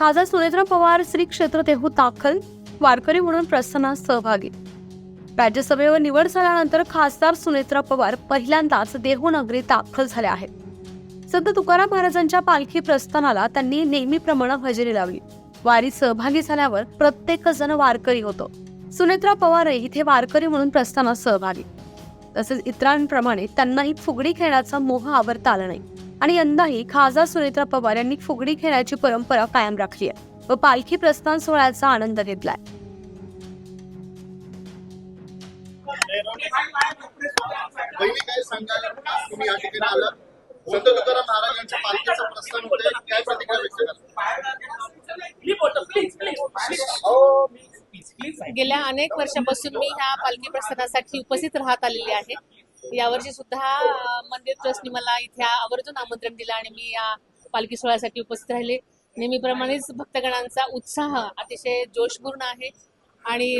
खासदार सुनेत्रा पवार श्री क्षेत्र देहू दाखल वारकरी म्हणून प्रस्थानात सहभागी. राज्यसभेवर निवड झाल्यानंतर खासदार सुनेत्रा पवार पहिल्यांदाच देहू नगरीत दाखल झाल्या आहेत. संत तुकाराम महाराजांच्या पालखी प्रस्थानाला त्यांनी नेहमीप्रमाणे हजेरी लावली. वारीत सहभागी झाल्यावर प्रत्येक जण वारकरी होतो. सुनेत्रा पवारही इथे वारकरी म्हणून प्रस्थानात सहभागी. तसेच इतरांप्रमाणे त्यांनाही फुगडी खेळण्याचा मोह आवरता आला नाही. आणि यंदाही खासदार सुनेत्रा पवार यांनी फुगडी खेळण्याची परंपरा कायम राखली आहे व पालखी प्रस्थान सोहळ्याचा आनंद घेतलाय. कराल गेल्या अनेक वर्षापासून मी ह्या पालखी प्रस्थानासाठी उपस्थित राहत आलेली आहे. यावर्षी सुद्धा मंदिर ट्रस्टने मला इथे आवर्जून आमंत्रण दिलं आणि मी या पालखी सोहळ्यासाठी उपस्थित राहिले. नेहमीप्रमाणेच भक्तगणांचा उत्साह अतिशय जोशपूर्ण आहे आणि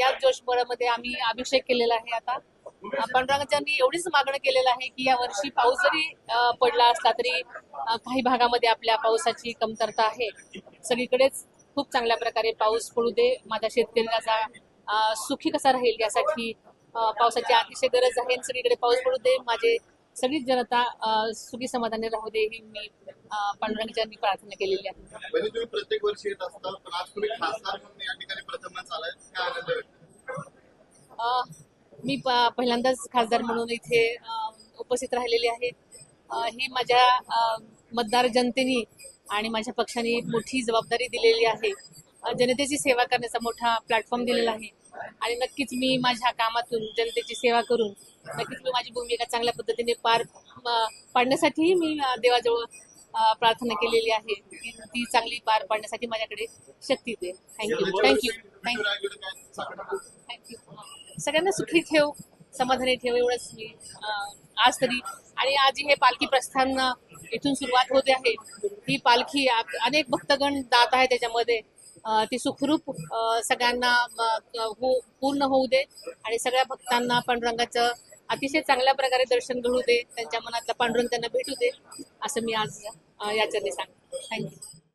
याच जोशभरामध्ये आम्ही अभिषेक केलेला आहे आता. पांडुरंगाच्यांनी एवढीच मागणं केलेलं आहे की या वर्षी पाऊस जरी पडला असला तरी काही भागामध्ये आपल्या पावसाची कमतरता आहे. सगळीकडेच खूप चांगल्या प्रकारे पाऊस पडू दे माझ्या शेतकऱ्यांचा सुखी कसा राहील यासाठी पावसाची अतिशय गरज आहे सगळीकडे पाऊस पडू दे. माझे सगळीच जनता सुखी समाधानी राहू दे ही मी अं, पांडुरंगाच्यांनी प्रार्थना केलेली आहे. प्रत्येक वर्षी येत असता पण आज तुम्ही खासदार म्हणून या ठिकाणी प्रथमच आलाय काय आनंद व्यक्त अ, मी पहिल्यांदाच खासदार म्हणून इथे उपस्थित राहिलेली आहे. ही माझ्या मतदार जनतेने आणि माझ्या पक्षाने मोठी जबाबदारी दिलेली आहे. जनतेची सेवा करण्याचा मोठा प्लॅटफॉर्म दिलेला आहे. आणि नक्कीच मी माझ्या कामातून जनतेची सेवा करून नक्कीच मी माझी भूमिका चांगल्या पद्धतीने पार पाडण्यासाठीही मी देवाजवळ प्रार्थना केलेली आहे की ती चांगली पार पाडण्यासाठी माझ्याकडे शक्ती दे. Thank you thank you thank you thank you सगळ्यांना सुखी ठेव समाधानी ठेव एवढंच मी आज तरी. आणि आज हे पालखी प्रस्थान इथून सुरुवात होते आहे. ही पालखी अनेक भक्तगण जात आहे त्याच्यामध्ये. ती सुखरूप सगळ्यांना हो, पूर्ण होऊ दे आणि सगळ्या भक्तांना पांडुरंगाचं अतिशय चांगल्या प्रकारे दर्शन घडू दे त्यांच्या मनातला पांडुरंग त्यांना भेटू दे असं मी आज अं, याच्याने सांगते. थँक्यू